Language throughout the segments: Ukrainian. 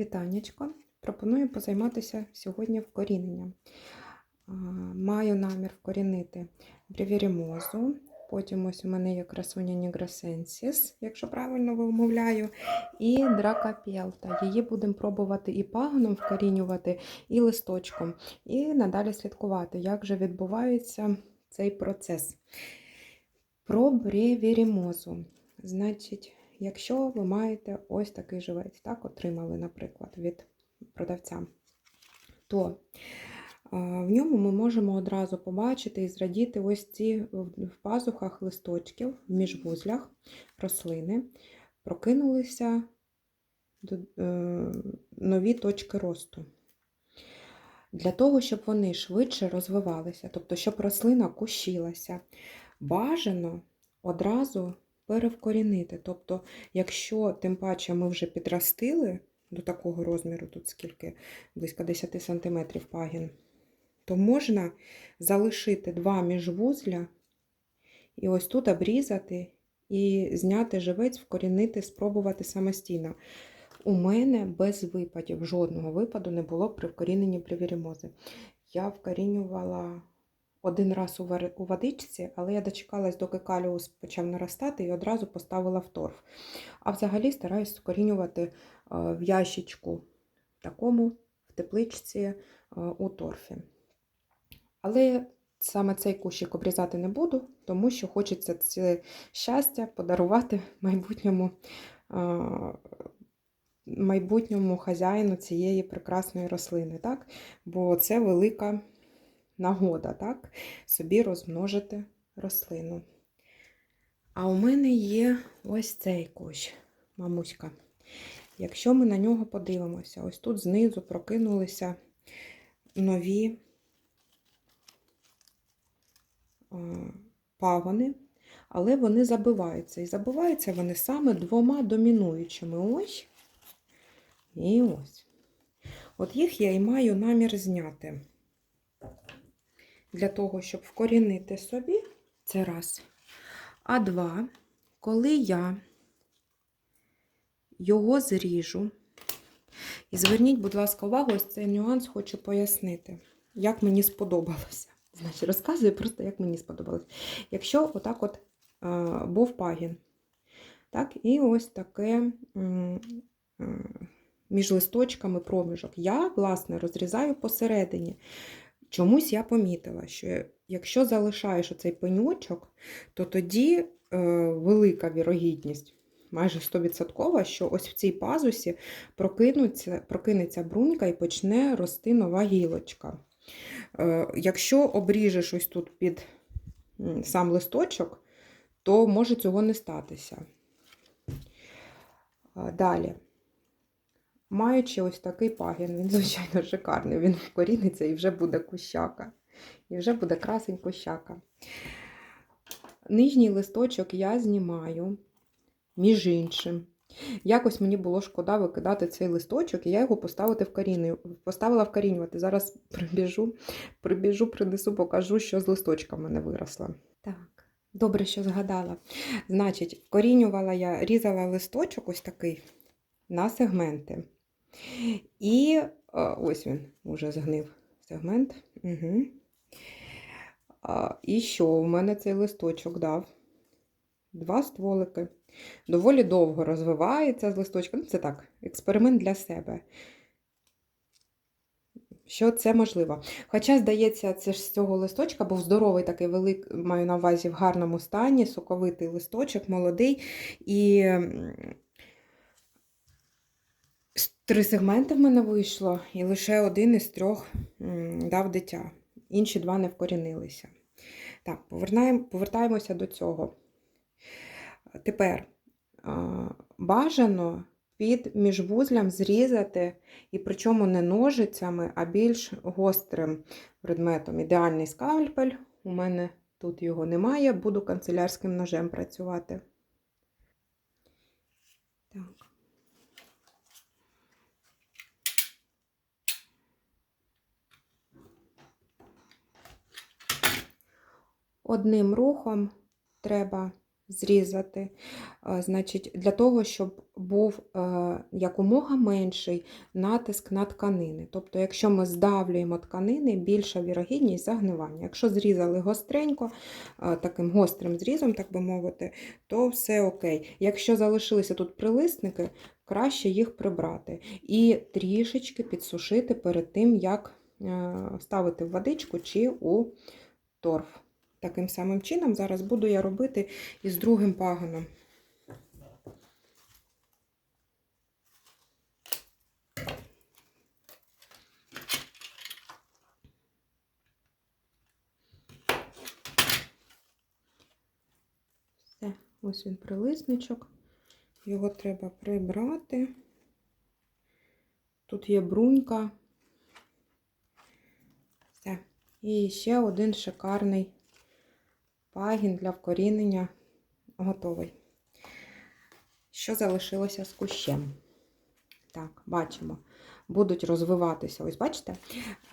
Вітаннячко. Пропоную позайматися сьогодні вкоріненням. Маю намір вкорінити бревірімозу. Потім ось у мене є красуня нігросенсіс, якщо правильно вимовляю, і дракапелта. Її будемо пробувати і пагоном вкорінювати, і листочком. І надалі слідкувати, як же відбувається цей процес. Про бревірімозу. Значить, Якщо ви маєте ось такий живець, так, отримали, наприклад, від продавця, то в ньому ми можемо одразу побачити і зрадіти ось ці в пазухах листочків, в міжвузлях рослини, прокинулися е, нові точки росту. Для того, щоб вони швидше розвивалися, тобто, щоб рослина кущилася, бажано одразу перевкорінити. Тобто, якщо тим паче ми вже підростили до такого розміру, тут скільки близько 10 см пагін, то можна залишити два міжвузля і ось тут обрізати і зняти живець, вкорінити, спробувати самостійно. У мене без випадів, жодного випаду не було при вкоріненні привірімози. Я вкорінювала один раз у водичці, але я дочекалась, доки каліус почав наростати і одразу поставила в торф. А взагалі стараюсь скорінювати е, в ящичку такому, в тепличці е, у торфі. Але саме цей кущик обрізати не буду, тому що хочеться це щастя подарувати майбутньому е, майбутньому хазяїну цієї прекрасної рослини. так? Бо це велика нагода, так, собі розмножити рослину. А у мене є ось цей кущ, мамуська. Якщо ми на нього подивимося, ось тут знизу прокинулися нові пагони, але вони забиваються. І забиваються вони саме двома домінуючими ось і ось. От їх я і маю намір зняти для того, щоб вкорінити собі, це раз. А два, коли я його зріжу, і зверніть, будь ласка, увагу, ось цей нюанс хочу пояснити, як мені сподобалося. Значить, розказую просто, як мені сподобалось. Якщо отак от е, був пагін, так, і ось таке е, між листочками проміжок. Я, власне, розрізаю посередині. Чомусь я помітила, що якщо залишаєш оцей пеньочок, то тоді е, велика вірогідність, майже 100%, що ось в цій пазусі прокинеться, брунька і почне рости нова гілочка. Е, Якщо обріжеш ось тут під сам листочок, то може цього не статися. Далі. Маючи ось такий пагін, він, звичайно, шикарний, він вкоріниться і вже буде кущака. І вже буде красень кущака. Нижній листочок я знімаю, між іншим. Якось мені було шкода викидати цей листочок, і я його поставити в коріню, поставила вкорінювати. Зараз прибіжу, прибіжу, принесу, покажу, що з листочка в мене виросло. Так, добре, що згадала. Значить, вкорінювала я, різала листочок ось такий на сегменти. І ось він вже згнив сегмент. Угу. І що? У мене цей листочок дав? Два стволики. Доволі довго розвивається з листочка. Ну, це так, експеримент для себе. Що це можливо. Хоча, здається, це ж з цього листочка був здоровий такий великий, маю на увазі в гарному стані, соковитий листочок, молодий. І Три сегменти в мене вийшло, і лише один із трьох дав дитя. Інші два не вкорінилися. Так, повертаємося до цього. Тепер бажано під міжвузлям зрізати, і причому не ножицями, а більш гострим предметом. Ідеальний скальпель. У мене тут його немає, буду канцелярським ножем працювати. Так. Одним рухом треба зрізати. Е, Значить, для того, щоб був е, якомога менший натиск на тканини. Тобто, якщо ми здавлюємо тканини, більша вірогідність загнивання. Якщо зрізали гостренько, е, таким гострим зрізом, так би мовити, то все окей. Якщо залишилися тут прилисники, краще їх прибрати і трішечки підсушити перед тим, як ставити в водичку чи у торф. Таким самим чином зараз буду я робити із другим пагоном. Все, ось він прилисничок. Його треба прибрати. Тут є брунька. Все. І ще один шикарний пагін для вкорінення готовий. Що залишилося з кущем? Так, бачимо, будуть розвиватися. Ось бачите,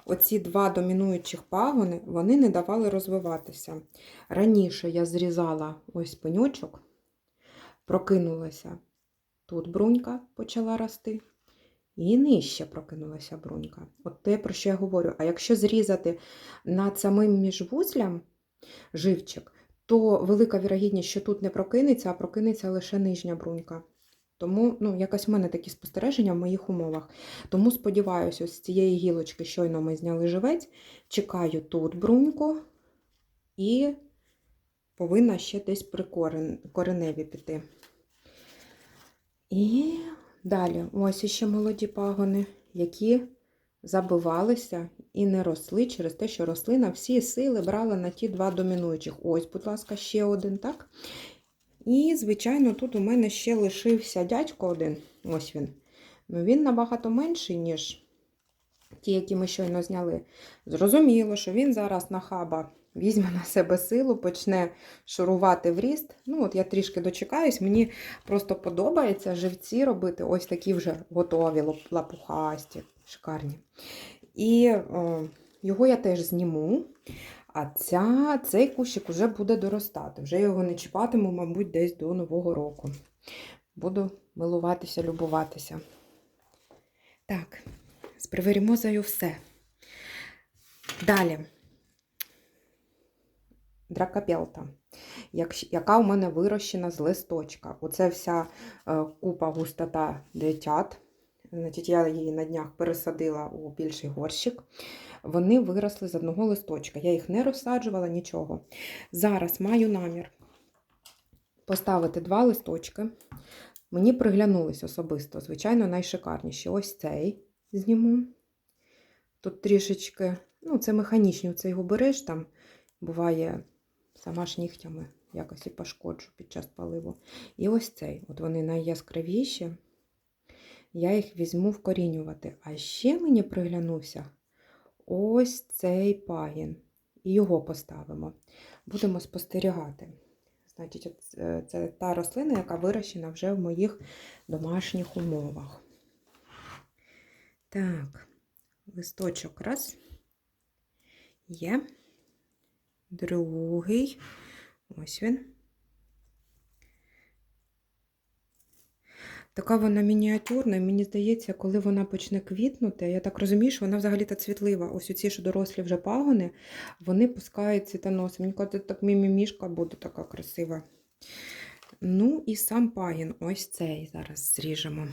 оці два домінуючих пагони, вони не давали розвиватися. Раніше я зрізала ось пеньочок, прокинулася. Тут брунька почала рости. І нижче прокинулася брунька. От те, про що я говорю. А якщо зрізати над самим міжвузлям живчик, то велика вірогідність, що тут не прокинеться, а прокинеться лише нижня брунька. Тому ну, якось в мене такі спостереження в моїх умовах. Тому сподіваюся, ось з цієї гілочки щойно ми зняли живець, чекаю тут бруньку і повинна ще десь при корен, кореневі піти. І далі, ось іще молоді пагони, які забивалися і не росли через те, що рослина всі сили брала на ті два домінуючих. Ось, будь ласка, ще один, так? І, звичайно, тут у мене ще лишився дядько один. Ось він. Ну, він набагато менший, ніж ті, які ми щойно зняли. Зрозуміло, що він зараз на хаба візьме на себе силу, почне шурувати в ріст. Ну, от я трішки дочекаюсь, мені просто подобається живці робити ось такі вже готові, лапухасті, шикарні. І о, його я теж зніму. А ця, цей кущик вже буде доростати. Вже його не чіпатиму, мабуть, десь до Нового року. Буду милуватися, любуватися. Так, з приверімозою все. Далі. Дракопелта, як- яка у мене вирощена з листочка. Оце вся е, купа густота дитят. Значить, я її на днях пересадила у більший горщик. Вони виросли з одного листочка. Я їх не розсаджувала нічого. Зараз маю намір поставити два листочки. Мені приглянулись особисто, звичайно, найшикарніші. Ось цей зніму. Тут трішечки, ну, це механічні, це його береш там, буває сама ж нігтями якось і пошкоджу під час поливу. І ось цей, от вони найяскравіші. Я їх візьму вкорінювати. А ще мені приглянувся ось цей пагін. І його поставимо. Будемо спостерігати. Значить, е, це та рослина, яка вирощена вже в моїх домашніх умовах. Так, листочок раз. Є. Другий. Ось він. Така вона мініатюрна, і мені здається, коли вона почне квітнути, я так розумію, що вона взагалі-то цвітлива. Ось оці, що дорослі вже пагони, вони пускають цвітоноси. Мені кажуть, так мімімішка буде така красива. Ну і сам пагін, ось цей зараз зріжемо.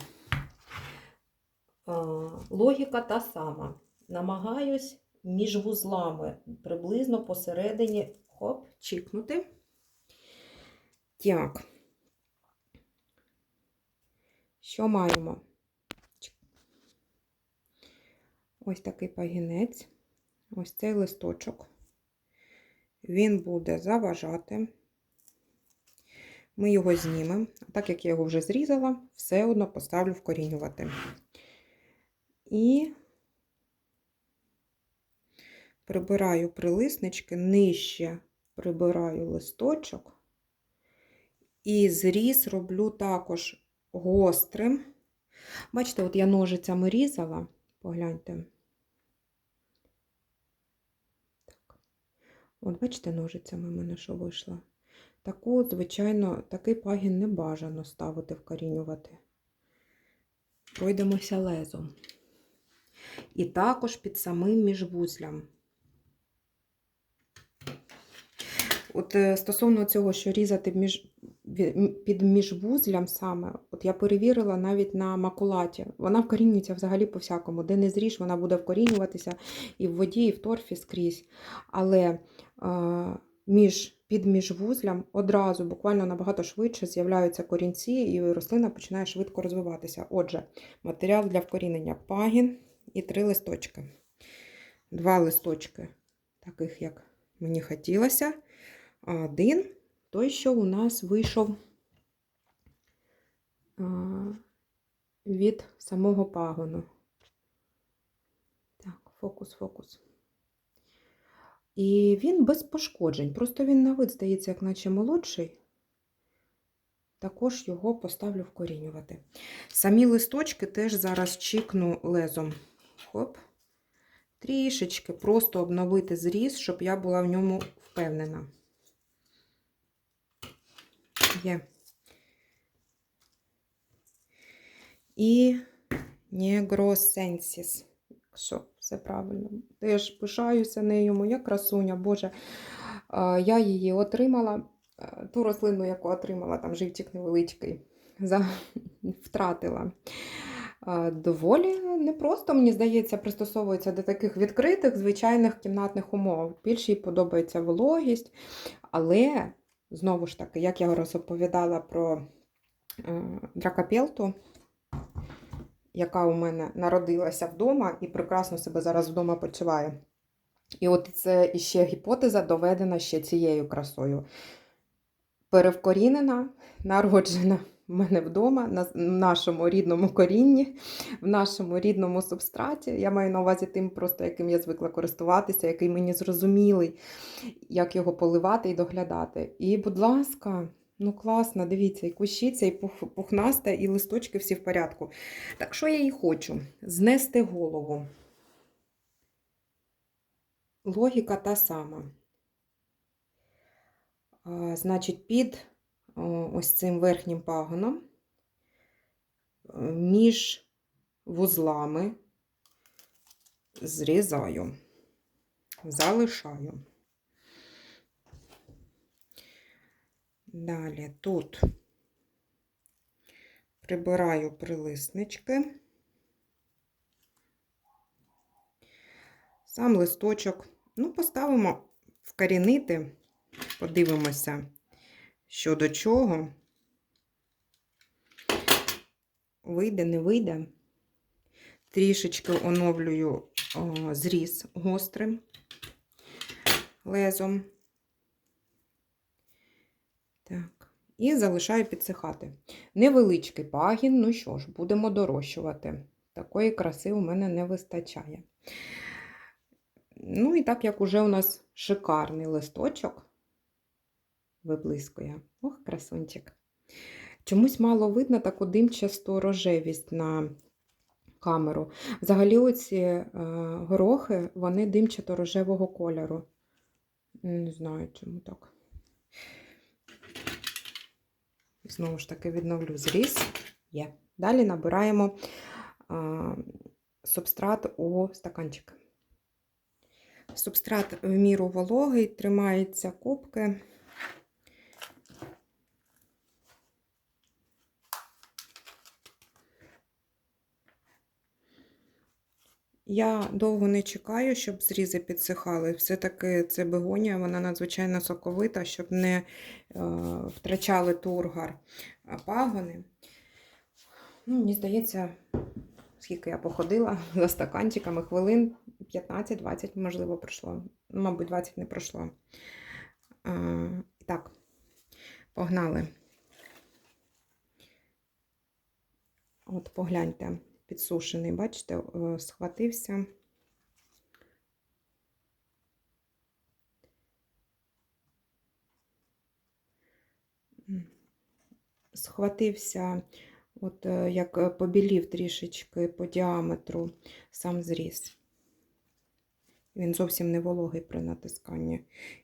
Логіка та сама. Намагаюсь між вузлами приблизно посередині хоп, чікнути. Так. Що маємо? Ось такий пагінець, ось цей листочок. Він буде заважати. Ми його знімемо. Так як я його вже зрізала, все одно поставлю вкорінювати. І прибираю прилиснички, нижче прибираю листочок. І зріз роблю також гострим. Бачите, от я ножицями різала, погляньте. Так. От, бачите, ножицями в мене що вийшло. таку, звичайно, такий пагін не бажано ставити, вкорінювати. Пройдемося лезом. І також під самим міжвузлям. От е, стосовно цього, що різати між, під міжвузлям саме, от я перевірила навіть на макулаті. Вона вкорінюється взагалі по всякому. Де не зріж, вона буде вкорінюватися і в воді, і в торфі скрізь. Але е, між, під міжвузлям одразу, буквально набагато швидше з'являються корінці, і рослина починає швидко розвиватися. Отже, матеріал для вкорінення пагін і три листочки. Два листочки, таких як мені хотілося. Один той, що у нас вийшов від самого пагону. Так, фокус, фокус. І він без пошкоджень. Просто він на вид здається, як наче молодший. Також його поставлю вкорінювати. Самі листочки теж зараз чікну лезом. Хоп. Трішечки просто обновити зріз, щоб я була в ньому впевнена. Є. І Негросенсіс. Що, все правильно. Теж пишаюся нею, моя красуня. Боже, я її отримала, ту рослину, яку отримала, там живчик невеличкий, за... втратила. Доволі непросто, мені здається, пристосовується до таких відкритих, звичайних кімнатних умов. Більше їй подобається вологість, але, знову ж таки, як я розповідала про е, дракопелту, яка у мене народилася вдома і прекрасно себе зараз вдома почуває. І от це іще гіпотеза доведена ще цією красою. Перевкорінена, народжена в мене вдома, на нашому рідному корінні, в нашому рідному субстраті. Я маю на увазі тим, просто яким я звикла користуватися, який мені зрозумілий, як його поливати і доглядати. І, будь ласка, ну класно, дивіться, і кущиця, і пух, пухнаста, і листочки всі в порядку. Так що я і хочу? Знести голову. Логіка та сама. А, Значить, під ось цим верхнім пагоном, е, між вузлами зрізаю, залишаю. Далі тут прибираю прилиснички. Сам листочок, ну, поставимо вкорінити, подивимося, що до чого. Вийде, не вийде. Трішечки оновлюю о, зріз гострим лезом. Так, і залишаю підсихати. Невеличкий пагін, ну що ж, будемо дорощувати. Такої краси у мене не вистачає. Ну і так як уже у нас шикарний листочок виблискує. Ох, красунчик. Чомусь мало видно таку димчасту рожевість на камеру. Взагалі, оці е, горохи, вони димчато-рожевого кольору. Не знаю, чому так. Знову ж таки, відновлю зріз. Є. Далі набираємо а, субстрат у стаканчик. Субстрат в міру вологий, тримається кубки. Я довго не чекаю, щоб зрізи підсихали. Все-таки це бегонія, вона надзвичайно соковита, щоб не е, втрачали тургар пагони. Ну, мені здається, скільки я походила за стаканчиками, хвилин 15-20, можливо, пройшло. Ну, Мабуть, 20 не пройшло. Е, так, погнали. От погляньте, підсушений, бачите, е, схватився. Схватився, от е, як е, побілів трішечки по діаметру сам зріз. Він зовсім не вологий при натисканні.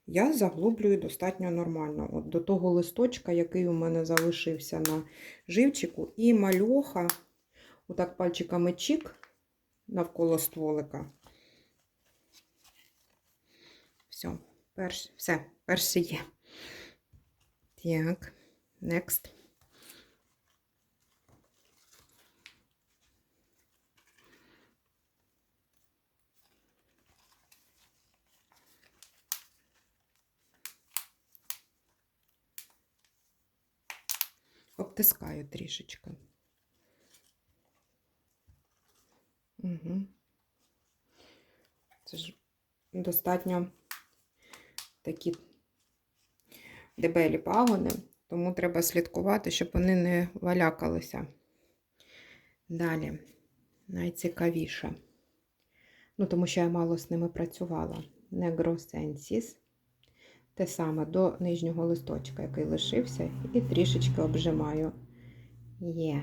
Я заглублюю достатньо нормально. От До того листочка, який у мене залишився на живчику, і мальоха, отак пальчиками чік навколо стволика. Все, перш, все, перше є. Так, next. Обтискаю трішечки. Угу. Це ж достатньо такі дебелі пагони, тому треба слідкувати, щоб вони не валякалися. Далі, найцікавіше. Ну, тому що я мало з ними працювала. Негросенсіс. Те саме до нижнього листочка, який лишився, і трішечки обжимаю. Є.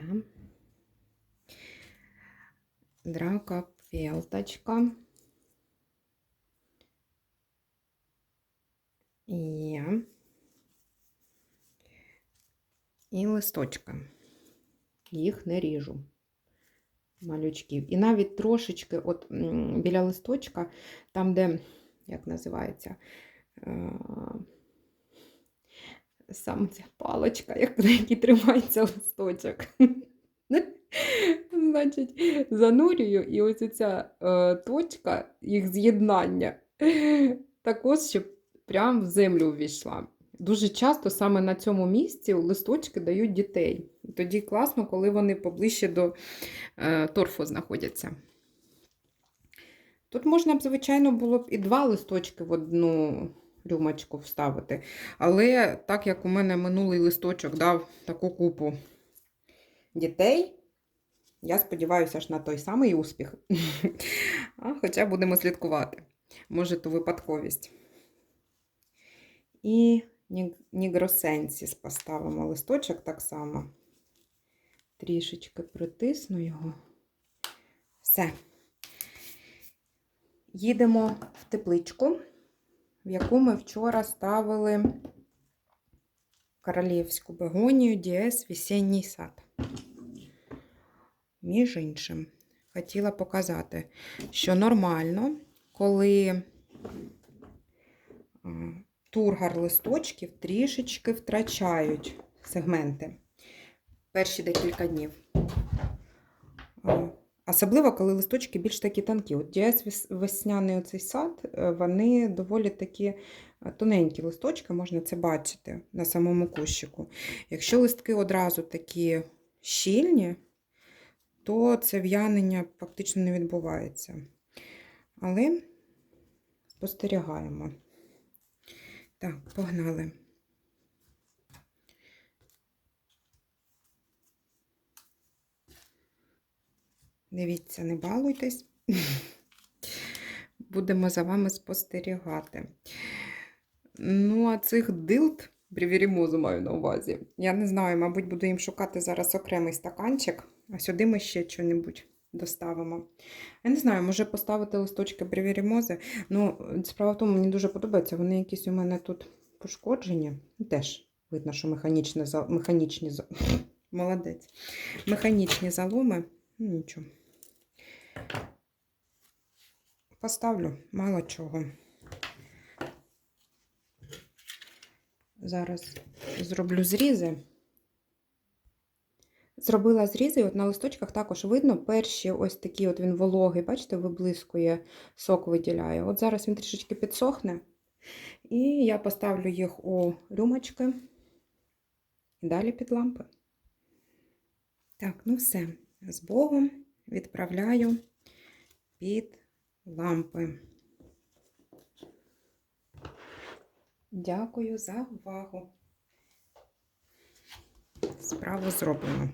Драка пелточка. Є. І листочка. Їх не ріжу. Малючків. І навіть трошечки, от біля листочка, там, де, як називається, е, саме ця паличка, як, на якій тримається листочок. Значить, занурюю, і ось ця е, точка їх з'єднання також, щоб прямо в землю увійшла. Дуже часто саме на цьому місці листочки дають дітей. Тоді класно, коли вони поближче до е, торфу знаходяться. Тут можна б, звичайно, було б і два листочки в одну рюмочку вставити. Але так як у мене минулий листочок дав таку купу дітей, я сподіваюся ж на той самий успіх. Хоча будемо слідкувати. Може, то випадковість. І нігросенсіс поставимо листочок так само. Трішечки притисну його. Все. Їдемо в тепличку, в яку ми вчора ставили королівську бегонію Діес Весенній сад. Між іншим, хотіла показати, що нормально, коли тургар листочків трішечки втрачають сегменти перші декілька днів. Особливо, коли листочки більш такі тонкі. От весняний оцей сад, е, вони доволі такі е, тоненькі листочки, можна це бачити на самому кущику. Якщо листки одразу такі щільні, то це в'янення фактично не відбувається. Але спостерігаємо. Так, погнали. Дивіться, не балуйтесь. Будемо за вами спостерігати. Ну, а цих дилд, брівірімозу маю на увазі. Я не знаю, мабуть, буду їм шукати зараз окремий стаканчик, а сюди ми ще що-небудь доставимо. Я не знаю, може поставити листочки брівірімози. Ну, справа в тому, мені дуже подобається. Вони якісь у мене тут пошкоджені. Теж видно, що механічні, механічні молодець. Механічні заломи. Ну, нічого. Поставлю мало чого. Зараз зроблю зрізи. Зробила зрізи, от на листочках також видно перші ось такі от він вологий, бачите, виблискує, сок виділяє. От зараз він трішечки підсохне. І я поставлю їх у рюмочки і далі під лампи. Так, ну все. З Богом відправляю під лампи. Дякую за увагу. Справу зроблено.